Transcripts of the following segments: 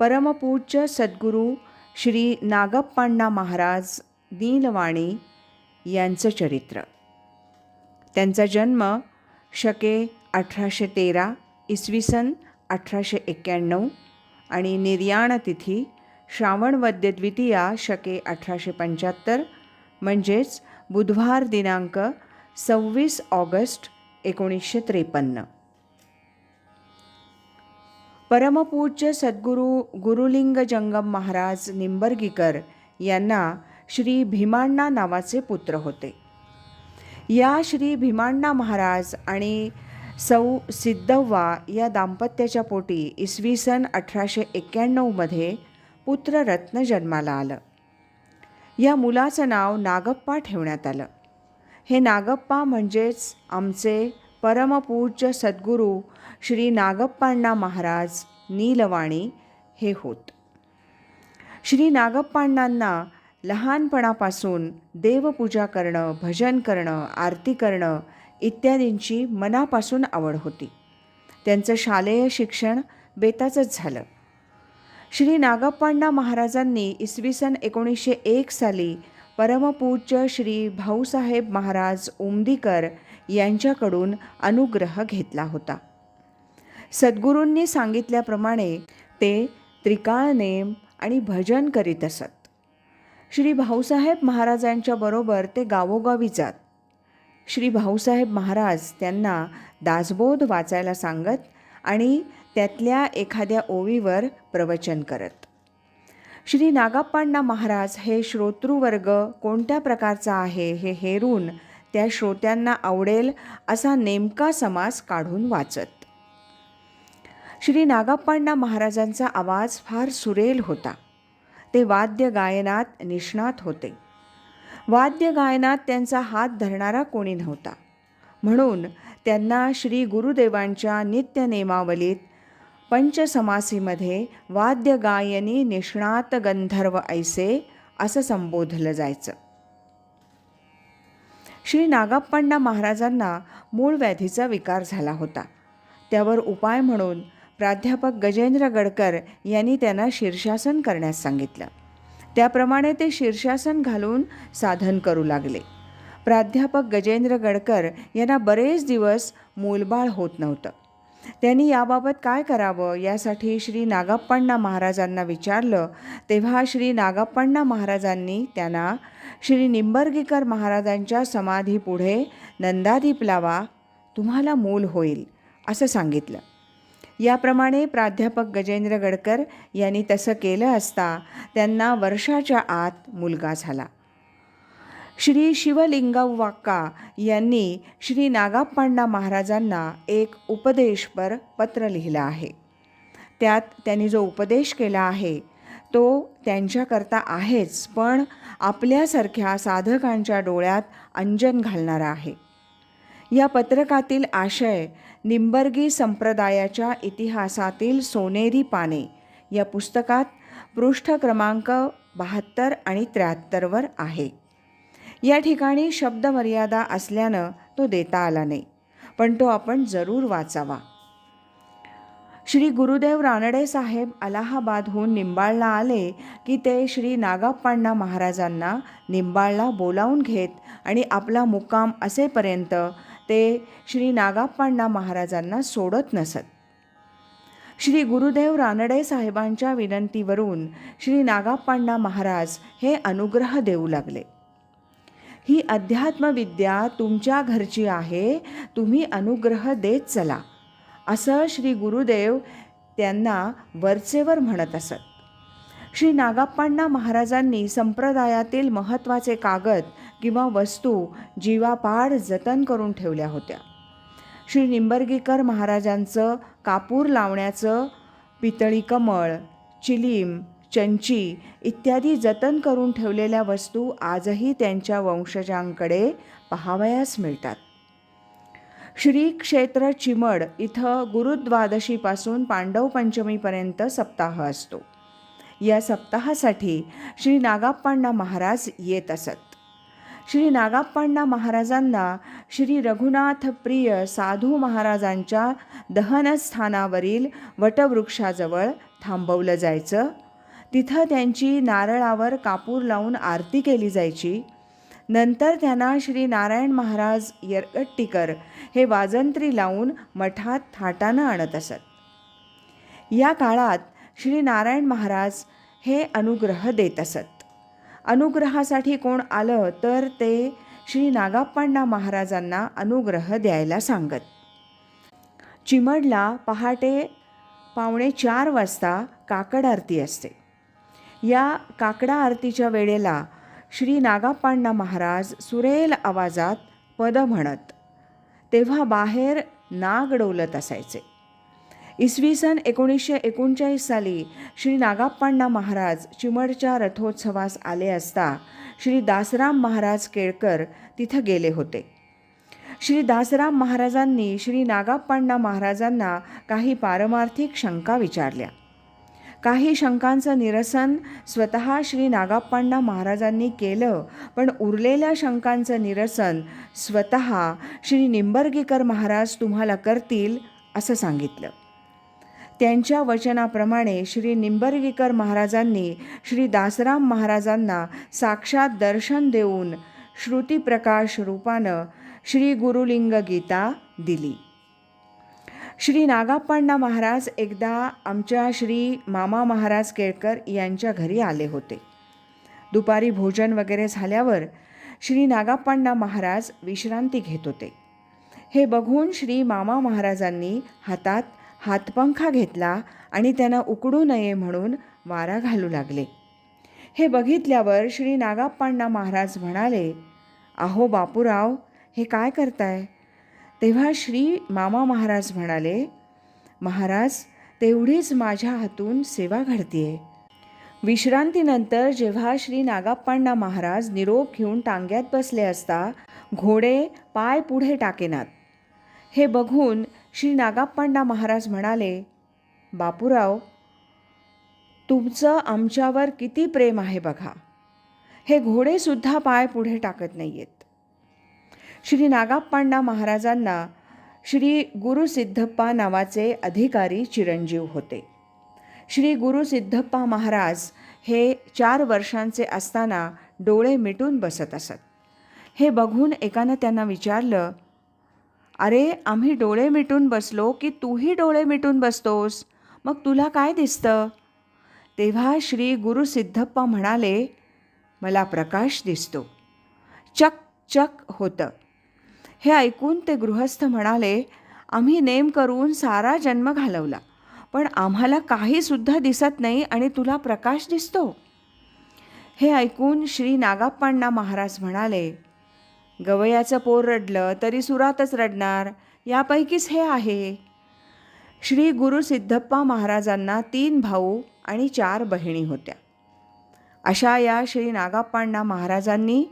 परमपूज्य सद्गुरू श्री नागप्पाण्णा महाराज नीलवाणी यांचं चरित्र. त्यांचा जन्म शके अठराशे तेरा इसवी सन अठराशे एक्क्याण्णव आणि निर्याण तिथी श्रावण वद्य द्वितीया शके अठराशे पंच्याहत्तर म्हणजेच बुधवार दिनांक सव्वीस ऑगस्ट एकोणीसशे त्रेपन्न. परमपूज्य सद्गुरू गुरुलिंग जंगम महाराज निंबर्गीकर यांना श्री भीमाण्णा नावाचे पुत्र होते. या श्री भीमाण्णा महाराज आणि सौ सिद्धव्वा या दाम्पत्याच्या पोटी इसवी सन अठराशे एक्क्याण्णवमध्ये पुत्ररत्न जन्माला आलं. या मुलाचं नाव नागप्पा ठेवण्यात आलं. हे नागप्पा म्हणजेच आमचे परमपूज्य सद्गुरू श्री नागप्पाण्णा महाराज नीलवाणी हे होत. श्री नागप्पाण्णांना लहानपणापासून देवपूजा करणं भजन करणं आरती करणं इत्यादींची मनापासून आवड होती. त्यांचं शालेय शिक्षण बेताचंच झालं. श्री नागप्पाण्णा महाराजांनी इसवी सन एकोणीसशे एक साली परमपूज्य श्री भाऊसाहेब महाराज उमदीकर यांच्याकडून अनुग्रह घेतला होता. सद्गुरूंनी सांगितल्याप्रमाणे ते त्रिकाळ नेम आणि भजन करीत असत. श्री भाऊसाहेब महाराजांच्या बरोबर ते गावोगावी जात. श्री भाऊसाहेब महाराज त्यांना दासबोध वाचायला सांगत आणि त्यातल्या एखाद्या ओवीवर प्रवचन करत. श्री नागाप्पांना महाराज हे श्रोतृवर्ग कोणत्या प्रकारचा आहे? हे हेरून त्या श्रोत्यांना आवडेल असा नेमका समास काढून वाचत. श्री नागाप्पांना महाराजांचा आवाज फार सुरेल होता. ते वाद्य गायनात निष्णात होते. वाद्य गायनात त्यांचा हात धरणारा कोणी नव्हता. म्हणून त्यांना श्री गुरुदेवांच्या नित्यनेमावलीत पंचसमासीमध्ये वाद्य गायनी निष्णात गंधर्व ऐसे असं संबोधलं जायचं. श्री नागाप्पांना महाराजांना मूळ व्याधीचा विकार झाला होता. त्यावर उपाय म्हणून प्राध्यापक गजेंद्र गडकर यांनी त्यांना शीर्षासन करण्यास सांगितलं. त्याप्रमाणे ते शीर्षासन घालून साधन करू लागले. प्राध्यापक गजेंद्र गडकर यांना बरेच दिवस मूलबाळ होत नव्हतं. त्यांनी याबाबत काय करावं यासाठी श्री नागाप्पांना महाराजांना विचारलं तेव्हा श्री नागाप्पांना महाराजांनी त्यांना श्री निंबर्गीकर महाराजांच्या समाधीपुढे नंदादीप लावा तुम्हाला मूल होईल असं सांगितलं. याप्रमाणे प्राध्यापक गजेंद्र गडकर यांनी तसं केलं असता त्यांना वर्षाच्या आत मुलगा झाला. श्री शिवलिंगव्वाक्का यांनी श्री नागाप्पांडा महाराजांना एक उपदेशपर पत्र लिहिलं आहे. त्यात त्यांनी जो उपदेश केला आहे तो त्यांच्याकरता आहेच पण आपल्यासारख्या साधकांच्या डोळ्यात अंजन घालणारा आहे. या पत्रकातील आशय निंबर्गी संप्रदायाच्या इतिहासातील सोनेरी पाने या पुस्तकात पृष्ठ क्रमांक बहात्तर आणि त्र्याहत्तरवर आहे. या ठिकाणी शब्दमर्यादा असल्यानं तो देता आला नाही पण तो आपण जरूर वाचावा. श्री गुरुदेव रानडे साहेब अलाहाबादहून निंबाळला आले की ते श्री नागाप्पाण्णा महाराजांना निंबाळला बोलावून घेत आणि आपला मुक्काम असेपर्यंत ते श्री नागाप्पांना महाराजांना सोडत नसत. श्री गुरुदेव रानडे साहेबांच्या विनंतीवरून श्री नागाप्पाण्णा महाराज हे अनुग्रह देऊ लागले. ही अध्यात्मविद्या तुमच्या घरची आहे तुम्ही अनुग्रह देत चला. असं श्री गुरुदेव त्यांना वरचेवर म्हणत असत. श्री नागाप्पांना महाराजांनी संप्रदायातील महत्त्वाचे कागद किंवा वस्तू जीवापाड जतन करून ठेवल्या होत्या. श्री निंबर्गीकर महाराजांचं कापूर लावण्याचं पितळी कमळ चिलीम चंची इत्यादी जतन करून ठेवलेल्या वस्तू आजही त्यांच्या वंशजांकडे पहावयास मिळतात. श्री क्षेत्र चिमड इथं गुरुद्वादशीपासून पांडव पंचमीपर्यंत सप्ताह असतो. या सप्ताहासाठी श्री नागाप्पांना महाराज येत असत. श्री नागाप्पांना महाराजांना श्री रघुनाथ प्रिय साधू महाराजांच्या दहनस्थानावरील वटवृक्षाजवळ थांबवलं जायचं. तिथं त्यांची नारळावर कापूर लावून आरती केली जायची. नंतर त्यांना श्री नारायण महाराज यरगट्टीकर हे वाजंत्री लावून मठात थाटानं आणत असत. या काळात श्री नारायण महाराज हे अनुग्रह देत असत. अनुग्रहासाठी कोण आलं तर ते श्री नागाप्पांना महाराजांना अनुग्रह द्यायला सांगत. चिमडला पहाटे पावणे चार वाजता काकड आरती असते. या काकडा आरतीच्या वेळेला श्री नागापांडा महाराज सुरेल आवाजात पद म्हणत तेव्हा बाहेर नाग डोलत असायचे. इसवी सन एकोणीसशे एकोणचाळीस साली श्री नागाप्पांना महाराज चिमडच्या रथोत्सवास आले असता श्री दासराम महाराज केळकर तिथं गेले होते. श्री दासराम महाराजांनी श्री नागाप्पांना महाराजांना काही पारमार्थिक शंका विचारल्या. काही शंकांचं निरसन स्वतः श्री नागाप्पांना महाराजांनी केलं पण उरलेल्या शंकांचं निरसन स्वतः श्री निंबर्गीकर महाराज तुम्हाला करतील असं सांगितलं. त्यांच्या वचनाप्रमाणे श्री निंबर्गीकर महाराजांनी श्री दासराम महाराजांना साक्षात दर्शन देऊन श्रुतीप्रकाश रूपानं श्री गुरुलिंग गीता दिली. श्री नागाप्पांना महाराज एकदा आमच्या श्री मामा महाराज केळकर यांच्या घरी आले होते. दुपारी भोजन वगैरे झाल्यावर श्री नागाप्पांना महाराज विश्रांती घेत होते. हे बघून श्री मामा महाराजांनी हातात हातपंखा घेतला आणि त्यांना उकडू नये म्हणून वारा घालू लागले. हे बघितल्यावर श्री नागाप्पांना महाराज म्हणाले अहो बापूराव हे काय करताय? तेव्हा श्री मामा महाराज म्हणाले महाराज तेवढीच माझ्या हातून सेवा घडतीये. विश्रांतीनंतर जेव्हा श्री नागाप्पांना महाराज निरोप घेऊन टांग्यात बसले असता घोडे पाय पुढे टाकेनात. हे बघून श्री नागाप्पांना महाराज म्हणाले बापूराव तुमचं आमच्यावर किती प्रेम आहे बघा. हे घोडेसुद्धा पाय पुढे टाकत नाही आहेत श्री नागाप्पांना महाराजांना श्री गुरुसिद्धप्पा नावाचे अधिकारी चिरंजीव होते. श्री गुरुसिद्धप्पा महाराज हे चार वर्षांचे असताना डोळे मिटून बसत असत. हे बघून एकानं त्यांना विचारलं अरे आम्ही डोळे मिटून बसलो की तूही डोळे मिटून बसतोस? मग तुला काय दिसतं? तेव्हा श्री गुरुसिद्धप्पा म्हणाले मला प्रकाश दिसतो. चक चक होतं. हे ऐकून ते गृहस्थ म्हणाले आम्ही नेम करून सारा जन्म घालवला पण आम्हाला काहीसुद्धा दिसत नाही आणि तुला प्रकाश दिसतो. हे ऐकून श्री नागाप्पांना महाराज म्हणाले गवयाचं पोर रडलं तरी सुरातच रडणार यापैकीच हे आहे. श्री गुरु सिद्धप्पा महाराजांना तीन भाऊ आणि चार बहिणी होत्या. अशा या श्री नागाप्पांना महाराजांनी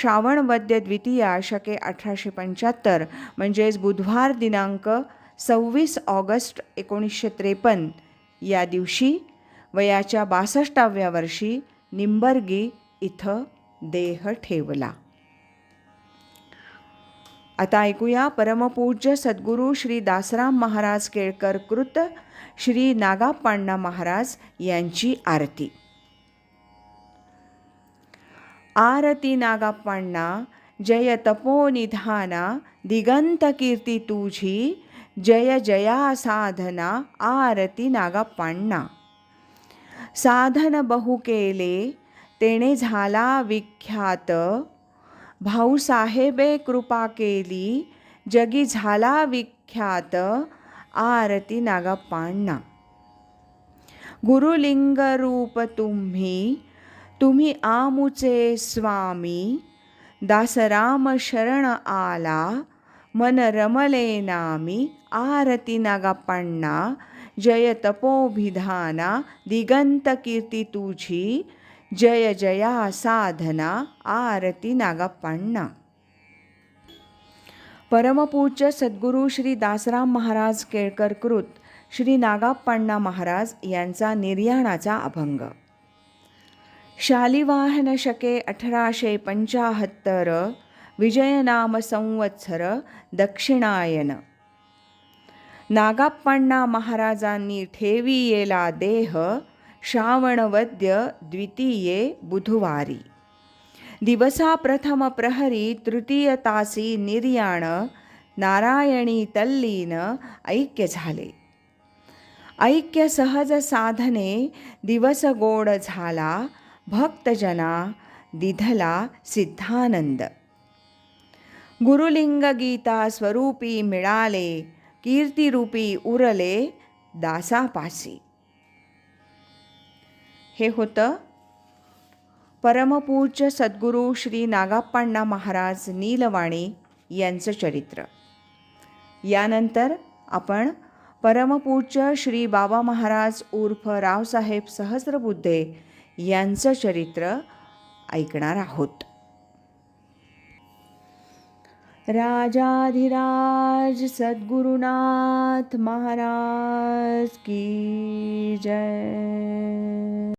श्रावण वद्य द्वितीया शके अठराशे पंच्याहत्तर म्हणजेच बुधवार दिनांक सव्वीस ऑगस्ट एकोणीसशे त्रेपन्न. या दिवशी वयाच्या बासष्टाव्या वर्षी निंबर्गी इथं देह ठेवला. आता ऐकूया परमपूज्य सद्गुरू श्री दासराम महाराज केळकर कृत श्री नागाप्पाण्णा महाराज यांची आरती. आरती नागाप्पाण्णा जय तपोनिधाना दिगंत कीर्ती तुझी जय जया साधना आरती नागाप्पाण्णा साधन बहु केले तेणे झाला विख्यात भाऊसाहेबे कृपा केली जगी झाला विख्यात आरती नागाप्पाण्णा गुरुलिंग रूप तुम्ही तुम्ही आमुचे स्वामी दासराम शरण आला मन रमले नामी आरती नागाप्पाण्णा जय तपोभिधाना दिगंत कीर्ती तुझी जय जया साधना आरती नागप्पांना परमपूज्य सद्गुरू श्री दासराम महाराज केळकर कृत श्री नागाप्पण्णा महाराज यांचा निर्याणाचा अभंग. शालिवाहन शके अठराशे पंचाहत्तर विजयनाम संवत्सर दक्षिणायन. नागाप्पांना महाराजांनी ठेवियेला देह श्रावणवद्य द्वितीये बुधवारी. दिवसा प्रथम प्रहरी तृतीय तासी निर्याण नारायणी तल्लीन ऐक्य झाले. ऐक्य सहज साधने दिवस गोड झाला भक्तजना दिधला सिद्धानंद गुरुलिंग गीता स्वरूपी मिळाले कीर्तिरूपी उरले दासापासी हे होतं परमपूज्य सद्गुरू श्री नागाप्पांना महाराज नीलवाणी यांचं चरित्र यानंतर आपण परमपूज्य श्री बाबा महाराज उर्फ रावसाहेब सहस्रबुद्धे यांचं चरित्र ऐकणार आहोत. राजाधिराज सद्गुरुनाथ महाराज की जय.